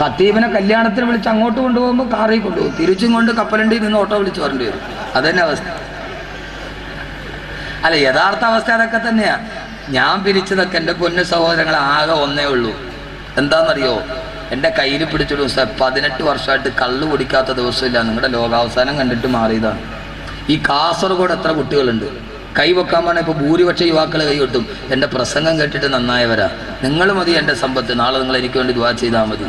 ഖത്തീബിനെ കല്യാണത്തിന് വിളിച്ച് അങ്ങോട്ട് കൊണ്ടുപോകുമ്പോൾ കാറിൽ കൊണ്ടുപോകും. തിരിച്ചും കൊണ്ട് കപ്പലണ്ടിയിൽ നിന്ന് ഓട്ടോ വിളിച്ച് വരേണ്ടി വരും. അതന്നെ അവസ്ഥ. അല്ല യഥാർത്ഥ അവസ്ഥ അതൊക്കെ തന്നെയാ. ഞാൻ പിരിച്ചതൊക്കെ എന്റെ പൊന്നു സഹോദരങ്ങൾ ആകെ ഒന്നേ ഉള്ളൂ. എന്താണെന്നറിയോ? എന്റെ കയ്യിൽ പിടിച്ചൊരു ദിവസം പതിനെട്ട് വർഷമായിട്ട് കള്ള് കുടിക്കാത്ത ദിവസമില്ല. നിങ്ങളുടെ ലോകാവസാനം കണ്ടിട്ട് മാറിയതാണ്. ഈ കാസർഗോഡ് എത്ര കുട്ടികളുണ്ട്? കൈ വെക്കാൻ പറഞ്ഞാൽ ഇപ്പോൾ ഭൂരിപക്ഷ യുവാക്കൾ കൈ കിട്ടും എന്റെ പ്രസംഗം കേട്ടിട്ട് നന്നായവരാ. നിങ്ങൾ മതി എന്റെ സമ്പത്ത്. നാളെ നിങ്ങൾ എനിക്ക് വേണ്ടി ദ്വാ ചെയ്താൽ മതി.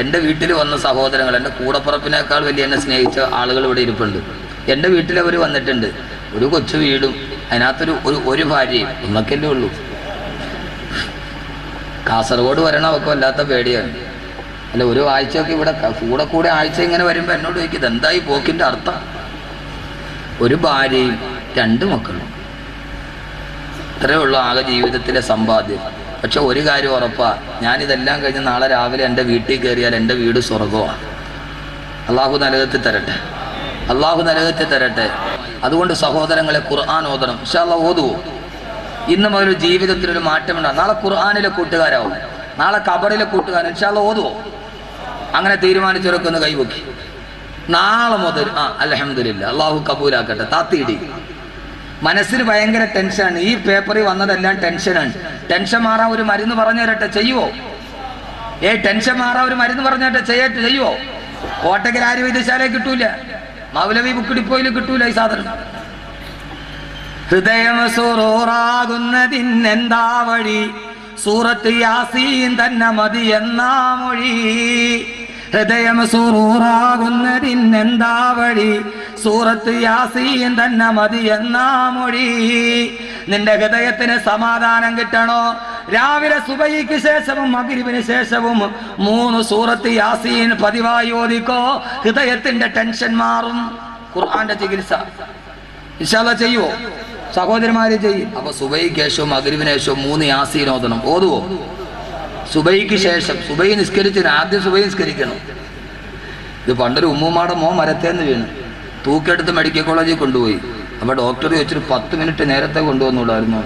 എന്റെ വീട്ടിൽ വന്ന സഹോദരങ്ങൾ എന്റെ കൂടപ്പുറപ്പിനേക്കാൾ വലിയ എന്നെ സ്നേഹിച്ച ആളുകൾ ഇവിടെ ഇരിപ്പുണ്ട്. എന്റെ വീട്ടിൽ അവർ വന്നിട്ടുണ്ട്. ഒരു കൊച്ചു വീടും അതിനകത്തൊരു ഒരു ഒരു ഭാര്യയും ഒന്നൊക്കെയല്ലേ ഉള്ളൂ. കാസർഗോഡ് വരണ അവർക്ക് വല്ലാത്ത പേടിയാണ്. അല്ല ഒരു ആഴ്ചയൊക്കെ ഇവിടെ കൂടെ കൂടെ ആഴ്ച ഇങ്ങനെ വരുമ്പോൾ എന്നോട് ചോദിക്കും എന്തായി പോക്കിന്റെ അർത്ഥം? ഒരു ഭാര്യയും രണ്ട് മക്കളും. ഇത്രയേ ഉള്ളൂ ആകെ ജീവിതത്തിലെ സമ്പാദ്യം. പക്ഷെ ഒരു കാര്യം ഉറപ്പാ ഞാനിതെല്ലാം കഴിഞ്ഞ് നാളെ രാവിലെ എന്റെ വീട്ടിൽ കയറിയാൽ എന്റെ വീട് സ്വർഗമാണ് അള്ളാഹു നരകത്തിൽ തരട്ടെ. അള്ളാഹു നരകത്തിൽ തരട്ടെ. അതുകൊണ്ട് സഹോദരങ്ങളെ ഖുർആൻ ഓതണം. പക്ഷെ ഇൻഷാല്ല ഓതുവോ ഇന്ന് മുതൽ ജീവിതത്തിലൊരു മാറ്റമുണ്ടാകും. നാളെ ഖുർആാനിലെ കൂട്ടുകാരാവും. നാളെ കബറിലെ കൂട്ടുകാരൻ പക്ഷെ ഇൻഷാല്ല ഓതുവോ അങ്ങനെ തീരുമാനിച്ചവരൊക്കെ ഒന്ന് കൈവക്കി നാളെ മുതൽ ആ അലഹമില്ല അള്ളാഹു കബൂലാക്കട്ടെ. താത്തിയിടി. മനസ്സിന് ഭയങ്കര ടെൻഷനാണ്. ഈ പേപ്പറിൽ വന്നതെല്ലാം ടെൻഷനാണ്. ടെൻഷൻ മാറാൻ ഒരു മരുന്ന് പറഞ്ഞു തരട്ടെ ചെയ്യുവോ? ഏ ടെൻഷൻ മാറാൻ ഒരു മരുന്ന് പറഞ്ഞു തരട്ടെ ചെയ്യട്ടെ ചെയ്യുവോ? കോട്ടക്കൽ ആര്യവൈദ്യശാലയിൽ കിട്ടൂല. മൗലവി ബുക്കിടിപ്പോയിൽ കിട്ടൂല ഈ സാധനം. ഹൃദയം സുറൂറാകുന്നതിനെന്താ വഴി? സൂറത്ത് യാസീൻ തന്നെ മതി എന്നാ മൊഴി? ഹൃദയം സുറൂറാകുന്നതിനെന്താ വഴി? സൂറത്ത് യാസീൻ തന്നെ മതി എന്നാ മൊഴി. നിന്റെ ഹൃദയത്തിന് സമാധാനം കിട്ടണോ? രാവിലെ സുബൈക്ക് ശേഷവും മകരിവിന് ശേഷവും മൂന്ന് സൂറത്ത് യാസീൻ പതിവായി ഓദിക്കോ ഹൃദയത്തിന്റെ ടെൻഷൻ മാറും. ഖുർആന്റെ ചികിത്സ. ഇഷാല ചെയ്യുവോ? സഹോദരന്മാര് ചെയ്യും. അപ്പൊ സുബൈക്ക് ശേഷവും മകരിവിന് ശേഷവും മൂന്ന് യാസീൻ ഓതണം. ഓതുവോ? സുബൈക്ക് ശേഷം. സുബൈ നിസ്കരിച്ചു ആദ്യം സുബൈ നിസ്കരിക്കണം. ഇത് പണ്ടൊരു ഉമ്മുമാടെ മോ മരത്തേന്ന് വീണ്. തൂക്കെടുത്ത് മെഡിക്കൽ കോളേജിൽ കൊണ്ടുപോയി. അപ്പോൾ ഡോക്ടർ ചോദിച്ചൊരു പത്ത് മിനിറ്റ് നേരത്തെ കൊണ്ടുവന്നുള്ളായിരുന്നു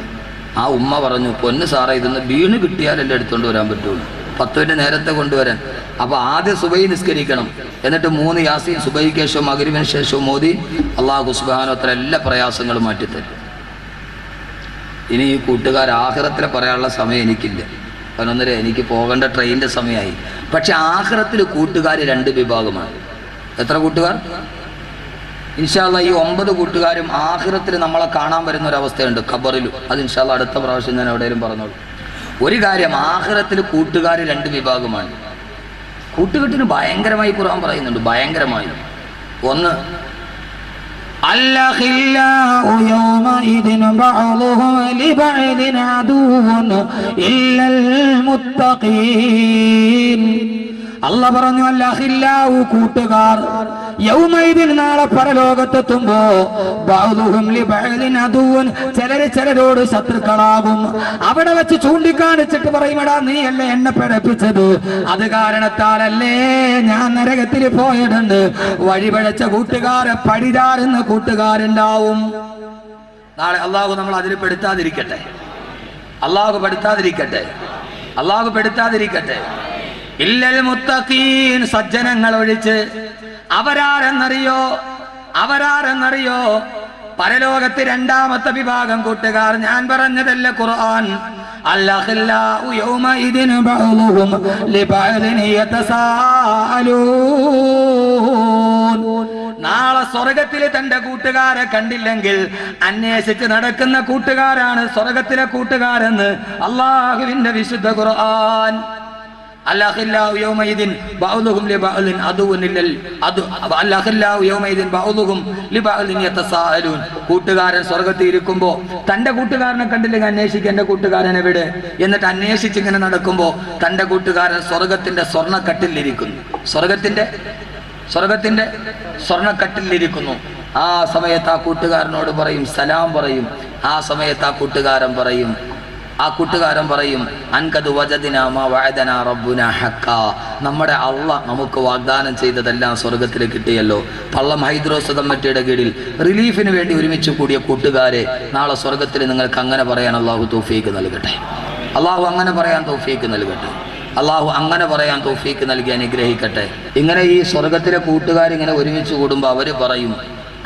ആ ഉമ്മ പറഞ്ഞു പൊന്ന് സാറേ ഇതൊന്ന് വീണ് കിട്ടിയാലല്ലേ എടുത്തുകൊണ്ട് വരാൻ പറ്റുള്ളൂ. പത്ത് മിനിറ്റ് നേരത്തെ കൊണ്ടുവരാൻ. അപ്പോൾ ആദ്യം സുബൈ നിസ്കരിക്കണം. എന്നിട്ട് മൂന്ന് യാസീൻ സുബൈക്ക് ശേഷവും അഗരിവിന് ശേഷവും മോദി അള്ളാഹു സുബാനോ അത്ര എല്ലാ പ്രയാസങ്ങളും മാറ്റിത്തരും. ഇനി ഈ കൂട്ടുകാർ ആഹ്റത്തിൽ പറയാനുള്ള സമയം എനിക്കില്ല. പതിനൊന്നര എനിക്ക് പോകേണ്ട ട്രെയിനിന്റെ സമയമായി. പക്ഷെ ആഹ്റത്തിൽ കൂട്ടുകാർ രണ്ട് വിഭാഗമാണ്. എത്ര കൂട്ടുകാർ? ഇൻഷാല്ല ഈ ഒമ്പത് കൂട്ടുകാരും ആഹ്റത്തിൽ നമ്മളെ കാണാൻ വരുന്ന ഒരു അവസ്ഥയുണ്ട് ഖബറിലും അത് ഇൻഷാല്ല അടുത്ത പ്രാവശ്യം ഞാൻ എവിടെയും പറഞ്ഞോളൂ ഒരു കാര്യം ആഹ്റത്തിൽ കൂട്ടുകാർ രണ്ട് വിഭാഗമാണ് കൂട്ടുകെട്ടിന് ഭയങ്കരമായി ഖുർആൻ പറയുന്നുണ്ട് ഭയങ്കരമായി ഒന്ന് الأخلاء يومئذ بعضهم لبعض عدو إلا المتقين അല്ല പറഞ്ഞു അല്ലഹില്ലാവു കൂട്ടുകാർ യൗമൈദിൻ നാളെ പരലോകത്തെത്തുമ്പോ ചിലര് ചിലരോട് ശത്രുക്കളാകും. അവിടെ വെച്ച് ചൂണ്ടിക്കാണിച്ചിട്ട് പറയുമെടാ നീ അല്ലേ എന്നെ പിഴപ്പിച്ചത് അത് കാരണത്താലല്ലേ ഞാൻ നരകത്തിൽ പോയിട്ടുണ്ട് വഴിപഴച്ച കൂട്ടുകാരെ പടിതാരുന്ന കൂട്ടുകാരുണ്ടാവും. നാളെ അള്ളാഹു നമ്മൾ അതിൽ പെടുത്താതിരിക്കട്ടെ. അള്ളാഹു പെടുത്താതിരിക്കട്ടെ. അള്ളാഹു പെടുത്താതിരിക്കട്ടെ. ഇല്ലൽ മുത്തഖീൻ സജ്ജനങ്ങൾ ഒഴിച്ച് അവരാരെന്നറിയോ അവരാരെന്നറിയോ? പരലോകത്ത് രണ്ടാമത്തെ വിഭാഗം കൂട്ടുകാർ ഞാൻ പറഞ്ഞതല്ല ഖുർആൻ? നാളെ സ്വർഗത്തിൽ തന്റെ കൂട്ടുകാരെ കണ്ടില്ലെങ്കിൽ അന്വേഷിച്ച് നടക്കുന്ന കൂട്ടുകാരാണ് സ്വർഗത്തിലെ കൂട്ടുകാരെന്ന് അള്ളാഹുവിന്റെ വിശുദ്ധ ഖുർആൻ. കൂട്ടുകാരൻ സ്വർഗത്തിൽ ഇരിക്കുമ്പോ തന്റെ കൂട്ടുകാരനെ കണ്ടില്ലെങ്കിൽ അന്വേഷിക്കുക എന്റെ കൂട്ടുകാരൻ എവിടെ? എന്നിട്ട് അന്വേഷിച്ച് ഇങ്ങനെ നടക്കുമ്പോ തന്റെ കൂട്ടുകാരൻ സ്വർഗത്തിന്റെ സ്വർണക്കട്ടിലിരിക്കുന്നു. സ്വർഗത്തിന്റെ സ്വർഗത്തിന്റെ സ്വർണക്കട്ടിലിരിക്കുന്നു. ആ സമയത്ത് ആ കൂട്ടുകാരനോട് പറയും സലാം പറയും. ആ സമയത്ത് ആ കൂട്ടുകാരൻ പറയും ആ കൂട്ടുകാരൻ പറയും നമ്മുടെ അള്ള നമുക്ക് വാഗ്ദാനം ചെയ്തതെല്ലാം സ്വർഗത്തിൽ കിട്ടിയല്ലോ. പള്ളം ഹൈദ്രോസ് കമ്മിറ്റിയുടെ കീഴിൽ റിലീഫിന് വേണ്ടി ഒരുമിച്ച് കൂടിയ കൂട്ടുകാരെ നാളെ സ്വർഗത്തിൽ നിങ്ങൾക്ക് അങ്ങനെ പറയാൻ അള്ളാഹു തൗഫീക്ക് നൽകട്ടെ. അള്ളാഹു അങ്ങനെ പറയാൻ തൗഫീക്ക് നൽകട്ടെ. അള്ളാഹു അങ്ങനെ പറയാൻ തോഫീക്ക് നൽകി അനുഗ്രഹിക്കട്ടെ. ഇങ്ങനെ ഈ സ്വർഗത്തിലെ കൂട്ടുകാരിങ്ങനെ ഒരുമിച്ച് കൂടുമ്പോൾ അവർ പറയും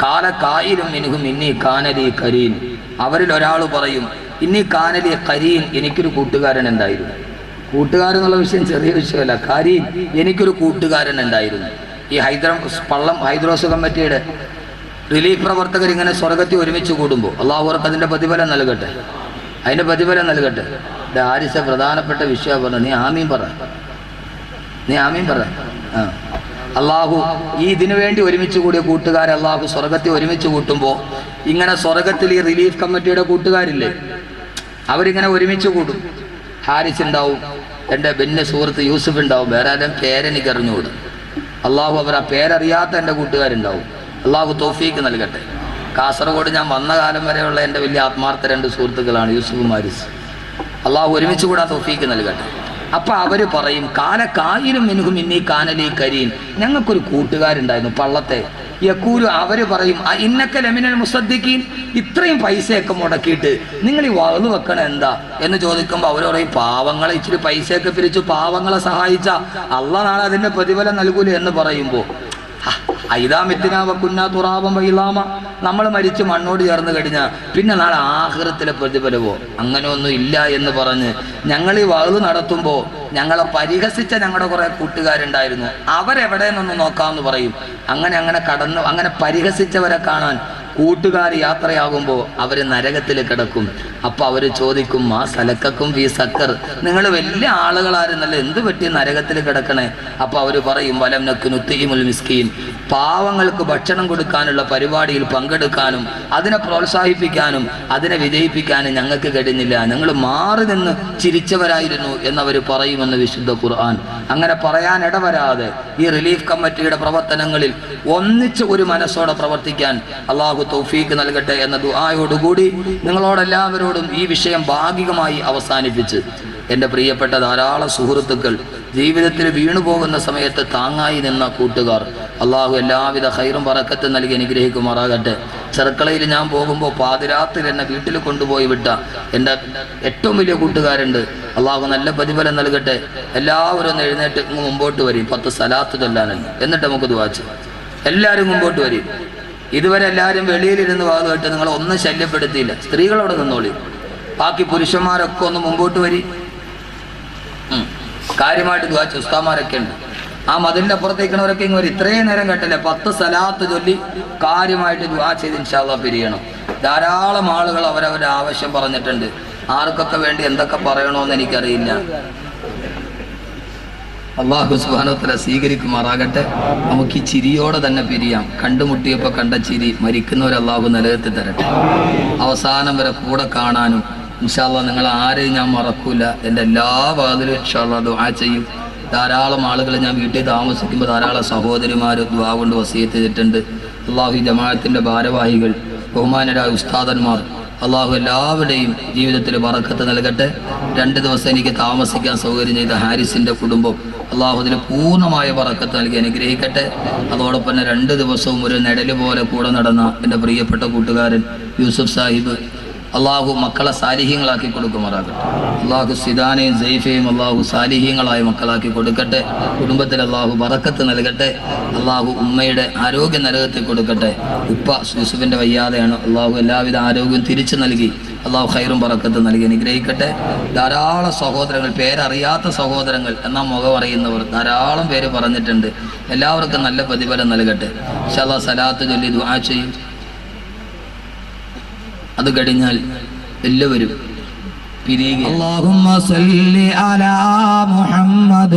കാല കായിലും മിനുഹും ഇന്നീ കാനലി കരീൻ. അവരിൽ ഒരാൾ പറയും ഇന്നി കാനലി കരീൻ എനിക്കൊരു കൂട്ടുകാരൻ ഉണ്ടായിരുന്നു കൂട്ടുകാരൻ എന്നുള്ള വിഷയം ചെറിയ വിഷയമല്ല. കരീൻ എനിക്കൊരു കൂട്ടുകാരൻ ഉണ്ടായിരുന്നു ഈ ഹൈദര പള്ളം ഹൈദ്രോസ് കമ്മിറ്റിയുടെ റിലീഫ് പ്രവർത്തകർ ഇങ്ങനെ സ്വർഗത്തിൽ ഒരുമിച്ച് കൂടുമ്പോൾ അള്ളാഹു അവർക്ക് അതിന്റെ പ്രതിഫലം നൽകട്ടെ? അതിന്റെ പ്രതിഫലം നൽകട്ടെ? ദാരിസ പ്രധാനപ്പെട്ട വിഷയം പറഞ്ഞു നീ ആമീൻ പറ. നീ ആമീൻ പറ. ആ. അള്ളാഹു ഈ ഇതിനു വേണ്ടി ഒരുമിച്ച് കൂടിയ കൂട്ടുകാർ അള്ളാഹു സ്വർഗത്തിൽ ഒരുമിച്ച് കൂട്ടുമ്പോൾ ഇങ്ങനെ സ്വർഗത്തിൽ ഈ റിലീഫ് കമ്മിറ്റിയുടെ കൂട്ടുകാരില്ലേ? അവരിങ്ങനെ ഒരുമിച്ച് കൂടും. ഹാരിസ് ഉണ്ടാവും എന്റെ ബെന്ന സുഹൃത്ത് യൂസുഫ് ഉണ്ടാവും വേറെ ആരും പേരെനിക്ക് അറിഞ്ഞുകൂടും. അള്ളാഹു അവർ ആ പേരറിയാത്ത എന്റെ കൂട്ടുകാരുണ്ടാവും. അള്ളാഹു തോഫീക്ക് നൽകട്ടെ. കാസർഗോഡ് ഞാൻ വന്ന കാലം വരെയുള്ള എന്റെ വലിയ ആത്മാർത്ഥ രണ്ട് സുഹൃത്തുക്കളാണ് യൂസുഫ് മാരിസ് അള്ളാഹു ഒരുമിച്ച് കൂടാ തോഫീക്ക് നൽകട്ടെ. അപ്പൊ അവർ പറയും കാല കായിലും മിനുഹും ഇന്നീ കാനലി കരീൻ. ഞങ്ങൾക്കൊരു കൂട്ടുകാരുണ്ടായിരുന്നു പള്ളത്തെ. യക്കൂരു അവർ പറയും "ആ ഇന്നക്ക ലമിനൽ മുസദ്ദിഖീൻ. ഇത്രയും പൈസയൊക്കെ മുടക്കിയിട്ട് നിങ്ങൾ ഈ വളവ് വെക്കണ എന്താ? എന്ന് ചോദിക്കുമ്പോൾ അവർ പറയും പാവങ്ങളെ ഇച്ചിരി പൈസയൊക്കെ പിരിച്ചു പാവങ്ങളെ സഹായിച്ച. അള്ള നാളെ അതിന്റെ പ്രതിഫലം നൽകൂലേ എന്ന് പറയുമ്പോൾ ഐതാമിത്തിനാവ തുറാവം വൈലാമ. നമ്മൾ മരിച്ച് മണ്ണോട് ചേർന്ന് കഴിഞ്ഞാൽ പിന്നെ നാളെ ആഹൃത്തിലെ പ്രതിഫലവോ അങ്ങനെയൊന്നും ഇല്ല എന്ന് പറഞ്ഞ് ഞങ്ങൾ ഈ വകുത് നടത്തുമ്പോൾ ഞങ്ങളെ പരിഹസിച്ച ഞങ്ങളുടെ കുറെ കൂട്ടുകാരുണ്ടായിരുന്നു. അവരെവിടെ നിന്നൊന്ന് നോക്കാമെന്ന് പറയും. അങ്ങനെ അങ്ങനെ കടന്നു അങ്ങനെ പരിഹസിച്ചവരെ കാണാൻ കൂട്ടുകാർ യാത്രയാകുമ്പോൾ അവർ നരകത്തിൽ കിടക്കും. അപ്പോൾ അവർ ചോദിക്കും ആ സലക്കക്കും ഫീ സക്കർ. നിങ്ങൾ വലിയ ആളുകളായിരുന്നല്ലോ എന്ത് പറ്റി നരകത്തിൽ കിടക്കണേ? അപ്പോൾ അവർ പറയും വലം നക്കുനുത്തിമുൽ മിസ്കീൻ. പാവങ്ങൾക്ക് ഭക്ഷണം കൊടുക്കാനുള്ള പരിപാടിയിൽ പങ്കെടുക്കാനും അതിനെ പ്രോത്സാഹിപ്പിക്കാനും അതിനെ വിജയിപ്പിക്കാനും ഞങ്ങൾക്ക് കഴിഞ്ഞില്ല. ഞങ്ങൾ മാറി നിന്ന് ചിരിച്ചവരായിരുന്നു എന്നവർ പറയുമെന്ന് വിശുദ്ധ ഖുർആൻ. അങ്ങനെ പറയാൻ ഇടവരാതെ ഈ റിലീഫ് കമ്മിറ്റിയുടെ പ്രവർത്തനങ്ങളിൽ ഒന്നിച്ച് ഒരു മനസ്സോടെ പ്രവർത്തിക്കാൻ അള്ളാഹു തൗഫീക്ക് നൽകട്ടെ എന്ന ദുആയോടുകൂടി നിങ്ങളോടെല്ലാവരോടും ഈ വിഷയം ഭാഗികമായി അവസാനിപ്പിച്ച് എന്റെ പ്രിയപ്പെട്ട ധാരാളം സുഹൃത്തുക്കൾ ജീവിതത്തിൽ വീണുപോകുന്ന സമയത്ത് താങ്ങായി നിന്ന കൂട്ടുകാർ അള്ളാഹു എല്ലാവിധ ഹൈറും പറക്കത്തും നൽകി അനുഗ്രഹിക്കുമാറാകട്ടെ. ചെറുക്കളയിൽ ഞാൻ പോകുമ്പോൾ പാതിരാത്രി എന്നെ വീട്ടിൽ കൊണ്ടുപോയി വിട്ട എന്റെ ഏറ്റവും വലിയ കൂട്ടുകാരുണ്ട്. അള്ളാഹു നല്ല പ്രതിഫലം നൽകട്ടെ. എല്ലാവരും എഴുന്നേറ്റ് മുമ്പോട്ട് വരും. പത്ത് സലാത്ത് ചൊല്ലാനല്ല. എന്നിട്ട് നമുക്ക് ദുവാച്ച് എല്ലാവരും മുമ്പോട്ട് വരും. ഇതുവരെ എല്ലാവരും വെളിയിലിരുന്ന് വാത് കേട്ട് നിങ്ങൾ ഒന്നും ശല്യപ്പെടുത്തിയില്ല. സ്ത്രീകളോട് നിന്നോളി. ബാക്കി പുരുഷന്മാരൊക്കെ ഒന്ന് മുമ്പോട്ട് വരി. കാര്യമായിട്ട് ദ്വാച്ച ഉസ്താമാരൊക്കെ ഉണ്ട്. ആ മതിലിന്റെ അപ്പുറത്തേക്കണവരൊക്കെ ഇങ്ങനെ ഇത്രയും നേരം കേട്ടല്ലേ? പത്ത് സ്ഥലത്ത് ചൊല്ലി കാര്യമായിട്ട് ദ്വാ ചെയ്ത് ഇൻഷാല്ല പിരിയണം. ധാരാളം ആളുകൾ അവരവരുടെ ആവശ്യം പറഞ്ഞിട്ടുണ്ട്. ആർക്കൊക്കെ വേണ്ടി എന്തൊക്കെ പറയണമെന്ന് എനിക്കറിയില്ല. അള്ളാഹു സുബാനോത്തല സ്വീകരിക്കുമാറാകട്ടെ. നമുക്ക് ഈ ചിരിയോടെ തന്നെ പിരിയാം. കണ്ടുമുട്ടിയപ്പോൾ കണ്ട ചിരി മരിക്കുന്നവർ അള്ളാഹു നിലനിർത്തി തരട്ടെ. അവസാനം വരെ കൂടെ കാണാനും ഇൻഷാല്ല നിങ്ങൾ ആരെയും ഞാൻ മറക്കൂല. എന്റെ എല്ലാ വാതിലും ഇൻഷാല്ല ദുആ ചെയ്യും. ധാരാളം ആളുകൾ ഞാൻ വീട്ടിൽ താമസിക്കുമ്പോൾ ധാരാളം സഹോദരിമാർ ദ്വാ കൊണ്ട് വസീത്ത് ചെയ്തിട്ടുണ്ട്. അള്ളാഹു ജമാഅത്തിന്റെ ഭാരവാഹികൾ ബഹുമാനരായ ഉസ്താദന്മാർ അള്ളാഹു എല്ലാവരുടെയും ജീവിതത്തിൽ വറക്കത്ത് നൽകട്ടെ. രണ്ട് ദിവസം എനിക്ക് താമസിക്കാൻ സൗകര്യം ചെയ്ത ഹാരിസിന്റെ കുടുംബം അള്ളാഹു അതിന് പൂർണമായ വറക്കത്ത് നൽകി അനുഗ്രഹിക്കട്ടെ. അതോടൊപ്പം തന്നെ രണ്ട് ദിവസവും ഒരു നിഴൽ പോലെ കൂടെ നടന്ന എന്റെ പ്രിയപ്പെട്ട കൂട്ടുകാരൻ യൂസുഫ് സാഹിബ്. അള്ളാഹു മക്കളെ സാലിഹ്യങ്ങളാക്കി കൊടുക്കുമാറാകട്ടെ. അള്ളാഹു സിദാനെയും സൈഫയും അള്ളാഹു സാലിഹ്യങ്ങളായി മക്കളാക്കി കൊടുക്കട്ടെ. കുടുംബത്തിൽ അള്ളാഹു വറക്കത്ത് നൽകട്ടെ. അള്ളാഹു ഉമ്മയുടെ ആരോഗ്യ നരകത്തിൽ കൊടുക്കട്ടെ. ഉപ്പ യൂസുഫിന്റെ വയ്യാതെയാണ്. അള്ളാഹു എല്ലാവിധ ആരോഗ്യവും തിരിച്ചു നൽകി. അള്ളാഹു ഖൈറും പറക്കത്ത് നൽകി അനുഗ്രഹിക്കട്ടെ ധാരാളം സഹോദരങ്ങൾ പേരറിയാത്ത സഹോദരങ്ങൾ എന്നാൽ മുഖം അറിയുന്നവർ ധാരാളം പേര് പറഞ്ഞിട്ടുണ്ട് എല്ലാവർക്കും നല്ല പ്രതിഫലം നൽകട്ടെ ഷലാ സലാത്ത് ചൊല്ലി ദുആ ചെയ്യും അത് കഴിഞ്ഞാൽ എല്ലാവരും പിരിയുക اللهم صل على محمد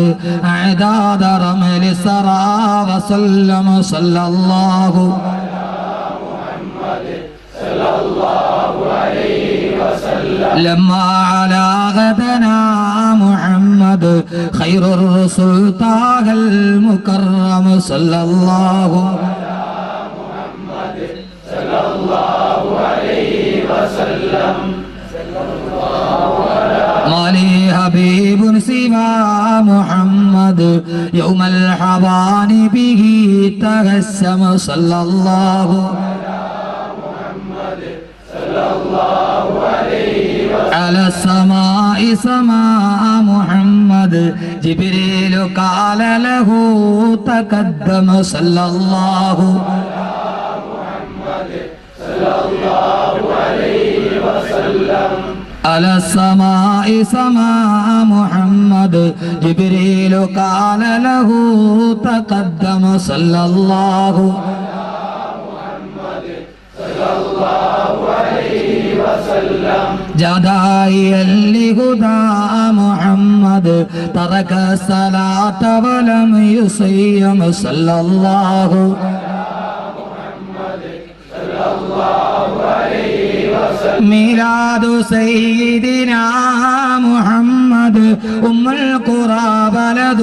أعداد رمل السرى وسلم صلى الله لما على غدنا محمد خير الرسل طه المكرم صلى الله ما لي حبيب سوى محمد يوم الحضان به تغسم صلى الله على السماء سماء محمد محمد جبريل قال له تقدم صلى الله على السماء سماء محمد جبريل قال له تقدم صلى الله جدائي لهدى محمد ترك الصلاة ولم يصيم صلى الله ميلاد سيدنا محمد أم القرى بلد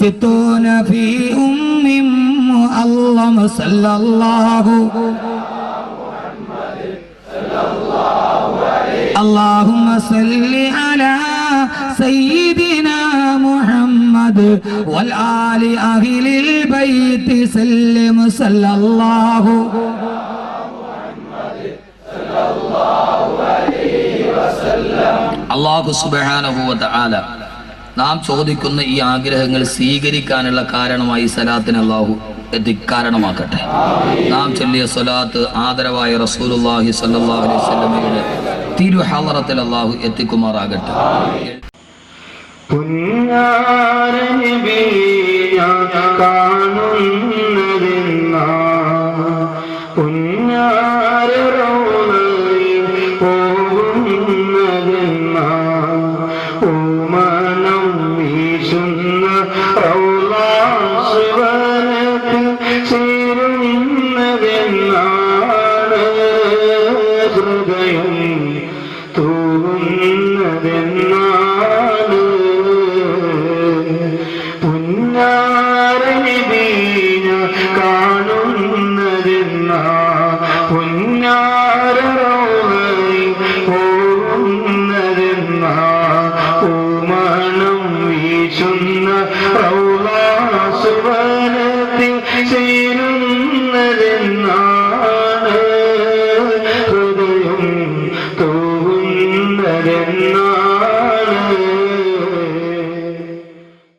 ستون في أم مؤلم صلى الله اللهم صل على سيدنا محمد والآل أهل البيت سلم صلى الله الله سبحانه وتعالى നാം ചോദിക്കുന്ന ഈ ആഗ്രഹങ്ങൾ സ്വീകരിക്കാനുള്ള കാരണമായി സലാത്തിന് അള്ളാഹു എത്തിക്കാരണമാക്കട്ടെ നാം ചൊല്ലിയ സ്വലാത്ത് ആദരവായ റസൂലുള്ളാഹി സ്വല്ലല്ലാഹു അലൈഹി വസല്ലമയുടെ തിരുഹലറത്തിൽ അള്ളാഹു എത്തിക്കുമാറാകട്ടെ. പുഞ്ഞാരനിബിയ no.